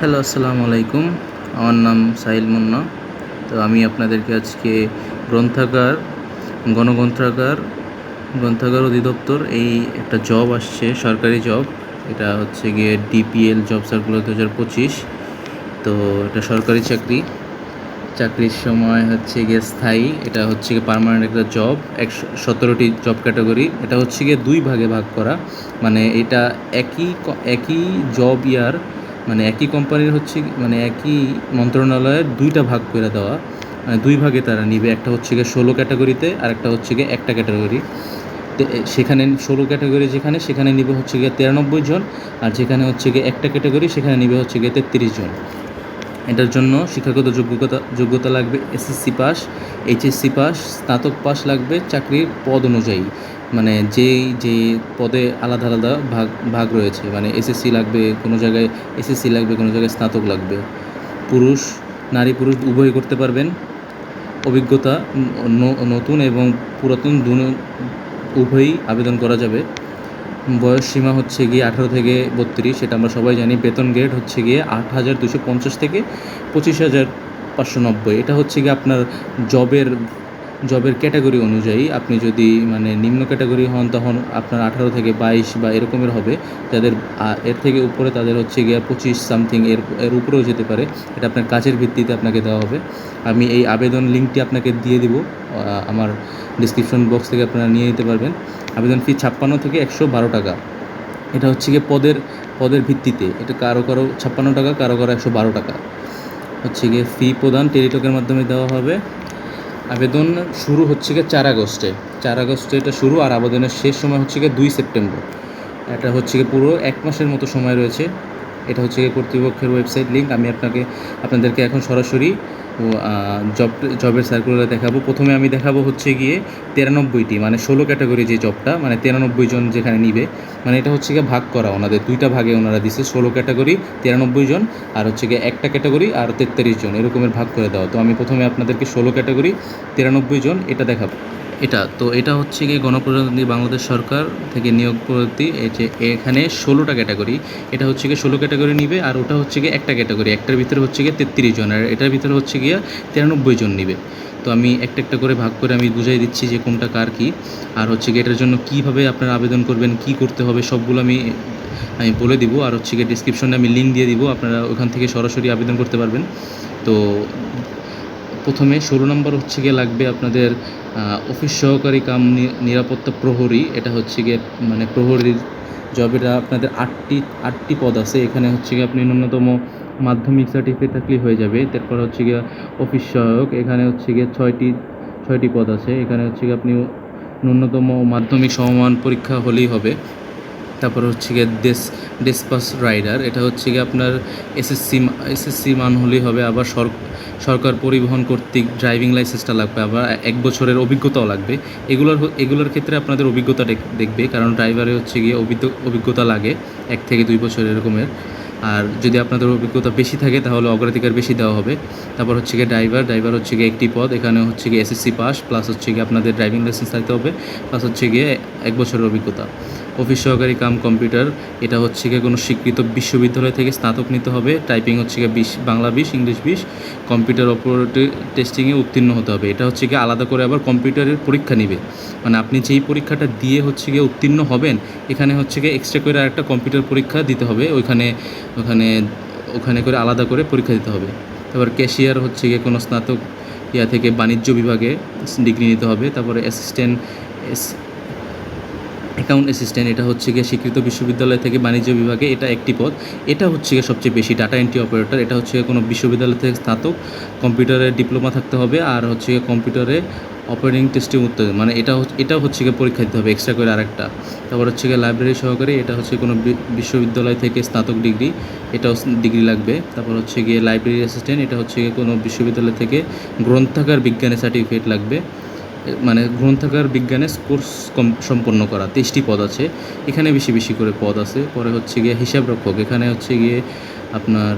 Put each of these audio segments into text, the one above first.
Hello, আসসালামু আলাইকুম। আমার নাম সাহিল মুন্না। তো আমি আপনাদেরকে আজকে গ্রন্থাগার, গণগ্রন্থাগার, গ্রন্থাগার অধিদপ্তর, এই একটা জব আসছে, সরকারি জব। এটা হচ্ছে গিয়ে ডিপিএল জব সার্কুলার দু হাজার পঁচিশ। তো এটা সরকারি চাকরি। চাকরির সময় হচ্ছে গিয়ে স্থায়ী। এটা হচ্ছে গিয়ে পার্মানেন্ট একটা জব, একশো সতেরোটি জব ক্যাটাগরি। এটা হচ্ছে গিয়ে দুই ভাগে ভাগ করা। মানে এটা একই একই জব ইয়ার মানে একই কোম্পানির হচ্ছে মানে একই মন্ত্রণালয়ের দুইটা ভাগ করে দেওয়া। মানে দুই ভাগে তারা নিবে, একটা হচ্ছে গিয়ে ষোলো ক্যাটাগরিতে আর একটা হচ্ছে গিয়ে একটা ক্যাটাগরি। সেখানে ষোলো ক্যাটাগরি যেখানে, সেখানে নিবে হচ্ছে গিয়ে তিরানব্বই জন আর যেখানে হচ্ছে গিয়ে একটা ক্যাটাগরি, সেখানে নিবে হচ্ছে গিয়ে তেত্রিশ জন। এটার জন্য শিক্ষাগত যোগ্যতা যোগ্যতা লাগবে এসএসসি পাস, এইচএসসি পাস, স্নাতক পাস লাগবে, চাকরির পদ অনুযায়ী। মানে যেই যে পদে আলাদা আলাদা ভাগ ভাগ রয়েছে। মানে এসএসসি লাগবে, কোনো জায়গায় এসএসসি লাগবে, কোনো জায়গায় স্নাতক লাগবে। পুরুষ, নারী, পুরুষ উভয় করতে পারবেন। অভিজ্ঞতা নতুন এবং পুরাতন দুনো, উভয়ই আবেদন করা যাবে। বয়স সীমা হচ্ছে গিয়ে আঠারো থেকে বত্রিশ, সেটা আমরা সবাই জানি। বেতন গ্রেড হচ্ছে গিয়ে আট হাজার দুশো পঞ্চাশ থেকে পঁচিশ হাজার পাঁচশো নব্বই। এটা হচ্ছে গিয়ে আপনার জবের জবের ক্যাটাগরি অনুযায়ী আপনি যদি মানে নিম্ন ক্যাটাগরি হন, তখন আপনার আঠারো থেকে বাইশ বা এরকমের হবে। যাদের, আ- এর থেকে উপরে তাদের হচ্ছে গিয়ে পঁচিশ সামথিং এর এর উপরেও যেতে পারে। এটা আপনার কাজের ভিত্তিতে আপনাকে দেওয়া হবে। আমি এই আবেদন লিঙ্কটি আপনাকে দিয়ে দিব। আমার ডিসক্রিপশন বক্স থেকে আপনারা নিয়ে নিতে পারবেন। আবেদন ফি ছাপ্পান্ন থেকে একশো বারো টাকা। এটা হচ্ছে গিয়ে পদের পদের ভিত্তিতে। এটা কারও কারও ছাপ্পান্ন টাকা, কারও কারও একশো বারো টাকা। হচ্ছে গিয়ে ফি প্রদান টেলিটকের মাধ্যমে দেওয়া হবে। আবেদন শুরু হচ্ছে গিয়ে চার আগস্টে। চার আগস্টে এটা শুরু আর আবেদনের শেষ সময় হচ্ছে গিয়ে দুই সেপ্টেম্বর। এটা হচ্ছে গিয়ে পুরো এক মাসের মতো সময় রয়েছে। এটা হচ্ছে গিয়ে কর্তৃপক্ষের ওয়েবসাইট লিঙ্ক আমি আপনাকে, আপনাদেরকে এখন সরাসরি জব জবের সার্কুলার দেখাবো। প্রথমে আমি দেখাবো হচ্ছে গিয়ে তিরানব্বইটি মানে ষোলো ক্যাটাগরি যে জবটা মানে তিরানব্বই জন যেখানে নিবে। মানে এটা হচ্ছে গিয়ে ভাগ করা ওনাদের, দুইটা ভাগে ওনারা দিছে, ষোলো ক্যাটাগরি তিরানব্বই জন, আর হচ্ছে গিয়ে একটা ক্যাটাগরি আর তেত্রিশ জন, এরকমের ভাগ করে দেওয়া। তো আমি প্রথমে আপনাদেরকে ষোলো ক্যাটাগরি তিরানব্বই জন, এটা দেখাবো। এটা, তো এটা হচ্ছে গিয়ে গণপ্রজাতন্ত্রী বাংলাদেশ সরকার থেকে নিয়োগ পদ্ধতি, এই যে এখানে ষোলোটা ক্যাটাগরি, এটা হচ্ছে গিয়ে ষোলো ক্যাটাগরি নিবে আর ওটা হচ্ছে গিয়ে একটা ক্যাটাগরি, একটার ভিতরে হচ্ছে গিয়ে তেত্রিশ জন, আর এটার ভিতরে হচ্ছে গিয়ে তিরানব্বই জন নিবে। তো আমি একটা একটা করে ভাগ করে আমি বুঝাই দিচ্ছি যে কোনটা কার কী, আর হচ্ছে গিয়ে এটার জন্য কীভাবে আপনারা আবেদন করবেন, কি করতে হবে, সবগুলো আমি আমি বলে দিব, আর হচ্ছে গিয়ে ডিসক্রিপশনে আমি লিঙ্ক দিয়ে দিব, আপনারা ওখান থেকে সরাসরি আবেদন করতে পারবেন। তো প্রথমে ষোলো নম্বর হচ্ছে গিয়ে লাগবে আপনাদের অফিস সহকারী কাম নিরাপত্তা প্রহরী। এটা হচ্ছে গিয়ে মানে প্রহরীর জব এটা আপনাদের আটটি আটটি পদ আছে। এখানে হচ্ছে গিয়ে আপনি ন্যূনতম মাধ্যমিক সার্টিফিকেট থাকলেই হয়ে যাবে। তারপর হচ্ছে গিয়ে অফিস সহায়ক। এখানে হচ্ছে গিয়ে ছয়টি ছয়টি পদ আছে। এখানে হচ্ছে গিয়ে আপনি ন্যূনতম মাধ্যমিক সমমান পরীক্ষা হলেই হবে। তারপর হচ্ছে গিয়ে ডেস ডেসপাস রাইডার এটা হচ্ছে গিয়ে আপনার এসএসসি এসএসসি মান হলেই হবে, আবার সর- সরকার পরিবহন কর্তৃক ড্রাইভিং লাইসেন্সটা লাগবে, আবার এক বছরের অভিজ্ঞতাও লাগবে। এগুলোর এগুলোর ক্ষেত্রে আপনাদের অভিজ্ঞতা দেখ- দেখবে, কারণ ড্রাইভারে হচ্ছে গিয়ে অভিজ্ঞতা লাগে এক থেকে দুই বছর এরকমের। আর যদি আপনাদের অভিজ্ঞতা বেশি থাকে, তাহলে অগ্রাধিকার বেশি দেওয়া হবে। তারপর হচ্ছে গিয়ে ড্রাইভার ড্রাইভার হচ্ছে গিয়ে একটি পদ এখানে হচ্ছে গিয়ে এসএসসি পাস প্লাস হচ্ছে গিয়ে আপনাদের ড্রাইভিং লাইসেন্স থাকতে হবে প্লাস হচ্ছে গিয়ে এক বছরের অভিজ্ঞতা। অফিস সহকারী কাম কম্পিউটার, এটা হচ্ছে গিয়ে কোনো স্বীকৃত বিশ্ববিদ্যালয় থেকে স্নাতক নিতে হবে, টাইপিং হচ্ছে গিয়ে বিশ, বাংলা বিশ, ইংলিশ বিশ, কম্পিউটার অপারেটিভ টেস্টিংয়ে উত্তীর্ণ হতে হবে। এটা হচ্ছে গিয়ে আলাদা করে আবার কম্পিউটারের পরীক্ষা নিবে। মানে আপনি যেই পরীক্ষাটা দিয়ে হচ্ছে গিয়ে উত্তীর্ণ হবেন, এখানে হচ্ছে গিয়ে এক্সট্রা করে আরেকটা কম্পিউটার পরীক্ষা দিতে হবে, ওইখানে, ওখানে ওখানে করে আলাদা করে পরীক্ষা দিতে হবে। তারপর ক্যাশিয়ার হচ্ছে গিয়ে কোনো স্নাতক ইয়া থেকে বাণিজ্য বিভাগে ডিগ্রি নিতে হবে, তারপরে অ্যাসিস্ট্যান্ট অ্যাকাউন্ট অ্যাসিস্ট্যান্ট এটা হচ্ছে গিয়ে স্বীকৃত বিশ্ববিদ্যালয় থেকে বাণিজ্য বিভাগে এটা একটি পদ। এটা হচ্ছে গিয়ে সবচেয়ে বেশি ডাটা এন্ট্রি অপারেটর এটা হচ্ছে কোনো বিশ্ববিদ্যালয় থেকে স্নাতক কম্পিউটারে ডিপ্লোমা থাকতে হবে আর হচ্ছে গিয়ে কম্পিউটারে অপারেটিং টেস্টিং উত্তর মানে এটা এটাও হচ্ছে গিয়ে পরীক্ষা দিতে হবে এক্সট্রা করে আরেকটা। তারপর হচ্ছে গিয়ে লাইব্রেরি সহকারে এটা হচ্ছে কোনো বিশ্ববিদ্যালয় থেকে স্নাতক ডিগ্রি এটাও ডিগ্রি লাগবে। তারপর হচ্ছে গিয়ে লাইব্রেরি অ্যাসিস্ট্যান্ট এটা হচ্ছে গিয়ে কোনো বিশ্ববিদ্যালয় থেকে গ্রন্থাগার বিজ্ঞানের সার্টিফিকেট লাগবে। মানে গ্রন্থাগার বিজ্ঞানের কোর্স সম্পন্ন করা, তেইশটি পদ আছে। এখানে বেশি বেশি করে পদ আছে। পরে হচ্ছে গিয়ে হিসাবরক্ষক, এখানে হচ্ছে গিয়ে আপনার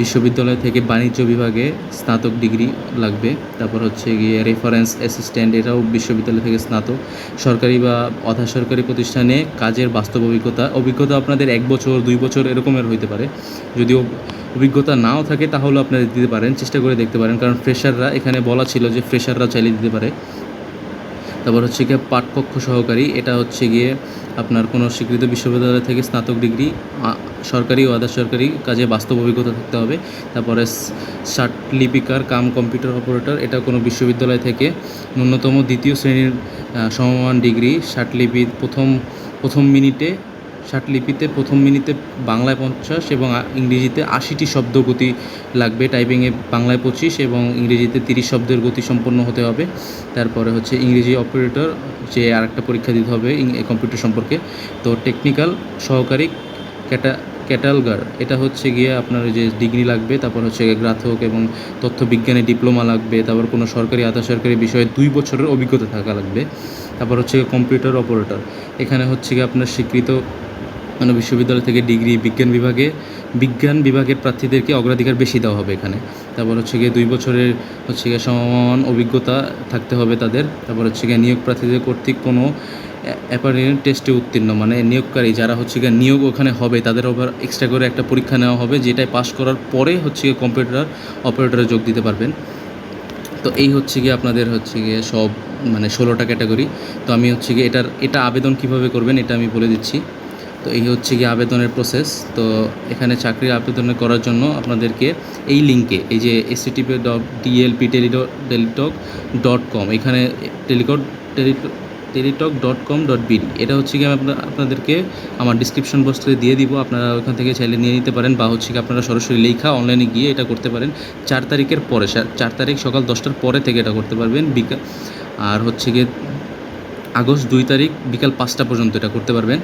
বিশ্ববিদ্যালয় থেকে বাণিজ্য বিভাগে স্নাতক ডিগ্রি লাগবে। তারপর হচ্ছে গিয়ে রেফারেন্স অ্যাসিস্ট্যান্ট এটাও বিশ্ববিদ্যালয় থেকে স্নাতক। সরকারি বা অধা সরকারি প্রতিষ্ঠানে কাজের বাস্তব অভিজ্ঞতা অভিজ্ঞতা আপনাদের এক বছর, দুই বছর এরকমের হইতে পারে। যদিও অভিজ্ঞতা নাও থাকে তাহলে আপনারা দিতে পারেন, চেষ্টা করে দেখতে পারেন। কারণ ফ্রেশাররা এখানে বলা ছিল যে ফ্রেশাররা চাইলে দিতে পারে। তারপর হচ্ছে গিয়ে পাঠকক্ষ সহকারী, এটা হচ্ছে গিয়ে আপনার কোনো স্বীকৃত বিশ্ববিদ্যালয় থেকে স্নাতক ডিগ্রি সরকারি ও আধা সরকারি কাজে বাস্তব অভিজ্ঞতা থাকতে হবে। তারপরে লিপিকার কাম কম্পিউটার অপারেটর, এটা কোনো বিশ্ববিদ্যালয় থেকে ন্যূনতম দ্বিতীয় শ্রেণির সমমান ডিগ্রি লিপি প্রথম প্রথম মিনিটে ষাট লিপিতে প্রথম মিনিটে বাংলায় পঞ্চাশ এবং ইংরেজিতে আশিটি শব্দ গতি লাগবে টাইপিংয়ে বাংলায় পঁচিশ এবং ইংরেজিতে তিরিশ শব্দের গতি সম্পন্ন হতে হবে। তারপরে হচ্ছে ইংরেজি অপারেটর যে আরেকটা পরীক্ষা দিতে হবে কম্পিউটার সম্পর্কে। তো টেকনিক্যাল সহকারী ক্যাটা ক্যাটালগার এটা হচ্ছে গিয়ে আপনার যে ডিগ্রি লাগবে, তারপর হচ্ছে গিয়ে গ্রাহক এবং তথ্য বিজ্ঞানে ডিপ্লোমা লাগবে, তারপর কোনো সরকারি আধা সরকারি বিষয়ে দুই বছরের অভিজ্ঞতা থাকা লাগবে। তারপর হচ্ছে কম্পিউটার অপারেটর এখানে হচ্ছে গিয়ে আপনার স্বীকৃত মানে বিশ্ববিদ্যালয় থেকে ডিগ্রি বিজ্ঞান বিভাগে, বিজ্ঞান বিভাগের প্রার্থীদেরকে অগ্রাধিকার বেশি দেওয়া হবে এখানে। তারপর হচ্ছে গিয়ে দুই বছরের হচ্ছে গিয়ে সমান অভিজ্ঞতা থাকতে হবে তাদের। তারপর হচ্ছে গিয়ে নিয়োগ প্রার্থীদের কর্তৃক কোনো অ্যাপারেন্ট টেস্টে উত্তীর্ণ মানে নিয়োগকারী যারা হচ্ছে গিয়ে নিয়োগ ওখানে হবে, তাদের ওভার এক্সট্রা করে একটা পরীক্ষা নেওয়া হবে যেটাই পাস করার পরে হচ্ছে গিয়ে কম্পিউটার অপারেটরে যোগ দিতে পারবেন। তো এই হচ্ছে গিয়ে আপনাদের হচ্ছে গিয়ে সব মানে ষোলোটা ক্যাটাগরি। তো আমি হচ্ছে গিয়ে এটার, এটা আবেদন কীভাবে করবেন এটা আমি বলে দিচ্ছি। তো এই হচ্ছে গিয়ে আবেদনের প্রসেস তো এখানে চাকরির আবেদন করার জন্য আপনাদেরকে এই লিঙ্কে, এই যে STP dot DLP Teletalk dot com এখানে Teletalk Teletalk Teletalk dot com dot BD এটা হচ্ছে কি আমি আপনা- আপনাদেরকে আমার ডিসক্রিপশন বক্সে দিয়ে দিব। আপনারা ওখান থেকে চাইলে নিয়ে নিতে পারেন বা হচ্ছে কি আপনারা সরাসরি লেখা অনলাইনে গিয়ে এটা করতে পারেন। চার তারিখের পরে চার তারিখ সকাল দশটার পরে থেকে এটা করতে পারবেন। বিকাল আর হচ্ছে গিয়ে আগস্ট দুই তারিখ বিকাল পাঁচটা পর্যন্ত এটা করতে পারবেন।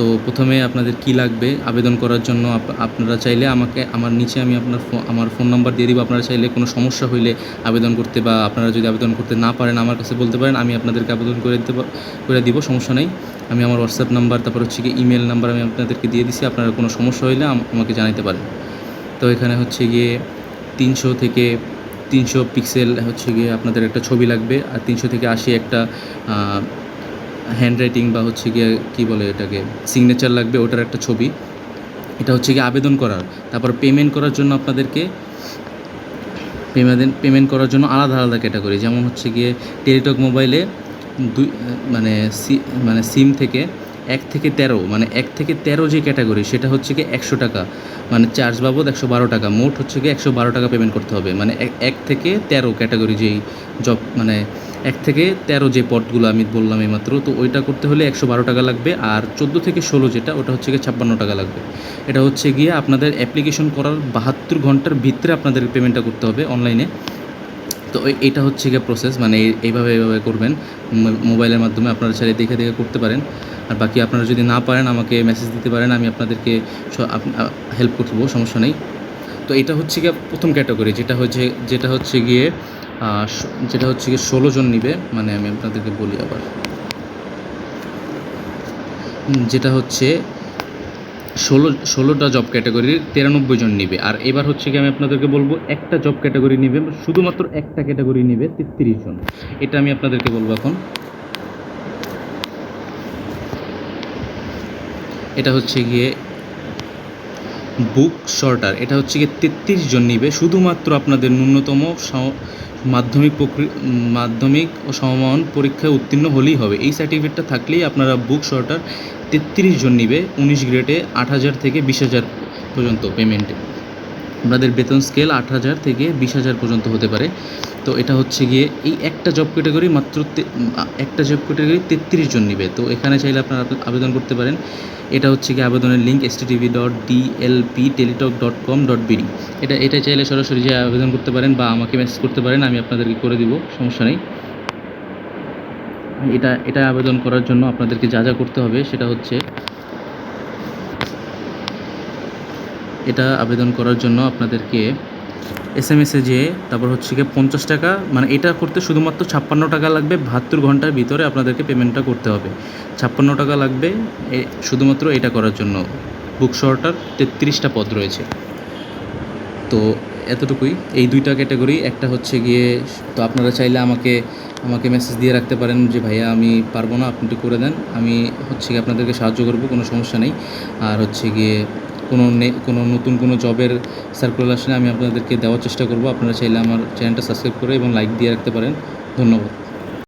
তো প্রথমে আপনাদের কি লাগবে? আবেদন করার জন্য আপ- আপনারা চাইলে আমাকে, আমার নিচে আমি আপনার আমার ফোন নাম্বার দিয়ে দিব। আপনারা চাইলে কোনো সমস্যা হইলে আবেদন করতে বা আপনারা যদি আবেদন করতে না পারেন, আমার কাছে বলতে পারেন, আমি আপনাদেরকে আবেদন করে দিতে করে দিব, সমস্যা নেই। আমি আমার হোয়াটসঅ্যাপ নাম্বার, তারপর হচ্ছে কি ইমেল নাম্বার আমি আপনাদেরকে দিয়ে দিছি। আপনারা কোনো সমস্যা হইলে আম- আমাকে জানাতে পারেন। তো এখানে হচ্ছে গিয়ে তিনশো থেকে তিনশো পিক্সেল হচ্ছে গিয়ে আপনাদের একটা ছবি লাগবে। আর তিনশো থেকে আশি একটা হ্যান্ড রাইটিং বা হচ্ছে গিয়ে কী বলে এটাকে সিগনেচার লাগবে ওটার একটা ছবি। এটা হচ্ছে গিয়ে আবেদন করার। তারপর পেমেন্ট করার জন্য আপনাদেরকে পেমেন্ট পেমেন্ট করার জন্য আলাদা আলাদা ক্যাটাগরি যেমন হচ্ছে গিয়ে টেলিটক মোবাইলে দুই মানে সি মানে সিম থেকে এক থেকে তেরো মানে এক থেকে তেরো যে ক্যাটাগরি সেটা হচ্ছে কি একশো টাকা। মানে চার্জ বাবদ একশো বারো টাকা। মোট হচ্ছে কি একশো বারো টাকা পেমেন্ট করতে হবে। মানে এক- এক থেকে তেরো ক্যাটাগরি যেই জব মানে এক থেকে তেরো যে পদগুলো আমি বললাম এইমাত্র, তো ওইটা করতে হলে একশো বারো টাকা লাগবে আর চোদ্দ থেকে ষোলো যেটা, ওটা হচ্ছে গিয়ে ছাপ্পান্ন টাকা লাগবে। এটা হচ্ছে গিয়ে আপনাদের অ্যাপ্লিকেশন করার বাহাত্তর ঘণ্টার ভিতরে আপনাদের পেমেন্টটা করতে হবে অনলাইনে তো এটা হচ্ছে গিয়ে প্রসেস মানে এইভাবে এইভাবে করবেন। মোবাইলের মাধ্যমে আপনারা চাইলে দেখে দেখে করতে পারেন। আর বাকি আপনারা যদি না পারেন, আমাকে মেসেজ দিতে পারেন, আমি আপনাদেরকে হেল্প করব সমস্যা নেই। তো এটা হচ্ছে গিয়ে প্রথম ক্যাটাগরি, যেটা হচ্ছে যেটা হচ্ছে গিয়ে যেটা হচ্ছে গিয়ে ষোলো জন নিবে মানে আমি আপনাদেরকে বলি আবার। যেটা হচ্ছে ষোলো, ষোলোটা জব ক্যাটাগরির তিরানব্বই জন নিবে। আর এবার হচ্ছে কি আমি আপনাদেরকে বলব, একটা জব ক্যাটাগরি নিবে, শুধুমাত্র একটা ক্যাটাগরি নিবে তেত্রিশ জন। এটা আমি আপনাদেরকে বলব এখন। এটা হচ্ছে গিয়ে বুক শর্টার। এটা হচ্ছে গিয়ে তেত্রিশ জন নিবে। শুধুমাত্র আপনাদের ন্যূনতম মাধ্যমিক প্রক্রিয়া মাধ্যমিক ও সমমান পরীক্ষায় উত্তীর্ণ হলেই হবে। এই সার্টিফিকেটটা থাকলেই আপনারা বুক শর্টার তেত্রিশ জন নিবে। উনিশ গ্রেডে আট হাজার থেকে বিশ হাজার পর্যন্ত পেমেন্টে আপনাদের বেতন স্কেল আট হাজার থেকে বিশ হাজার পর্যন্ত হতে পারে। তো এটা হচ্ছে গিয়ে এই একটা জব ক্যাটাগরি মাত্র একটা জব ক্যাটাগরি তেত্রিশ জন নিবে। তো এখানে চাইলে আপনারা আবেদন করতে পারেন। এটা হচ্ছে গিয়ে আবেদনের link S TV dot DLP Teletalk dot com dot BD এটা এটা চাইলে সরাসরি যে আবেদন করতে পারেন বা আমাকে মেসেজ করতে পারেন, আমি আপনাদেরকে করে দিব, সমস্যা নেই। এটা এটা আবেদন করার জন্য আপনাদেরকে যা যা করতে হবে সেটা হচ্ছে এটা আবেদন করার জন্য আপনাদেরকে এস এম এসে যেয়ে তারপর হচ্ছে গিয়ে পঞ্চাশ টাকা মানে এটা করতে শুধুমাত্র ছাপ্পান্ন টাকা লাগবে, বাহাত্তর ঘণ্টার ভিতরে আপনাদেরকে পেমেন্টটা করতে হবে। ছাপ্পান্ন টাকা লাগবে, এ- শুধুমাত্র এটা করার জন্য। বুক শর্টার তেত্রিশটা পদ রয়েছে। তো এতটুকুই, এই দুইটা ক্যাটাগরি একটা হচ্ছে গিয়ে, তো আপনারা চাইলে আমাকে আমাকে মেসেজ দিয়ে রাখতে পারেন যে, ভাইয়া, আমি পারব না, আপনি একটু করে দেন। আমি হচ্ছে গিয়ে আপনাদেরকে সাহায্য করব, কোনো সমস্যা নেই। আর হচ্ছে গিয়ে কোনো কোনো নতুন কোনো জবের সার্কুলার আসলে আমি আপনাদেরকে দেওয়ার চেষ্টা করব। আপনারা চাইলে আমার চ্যানেলটা সাবস্ক্রাইব করে এবং লাইক দিয়ে রাখতে পারেন। ধন্যবাদ।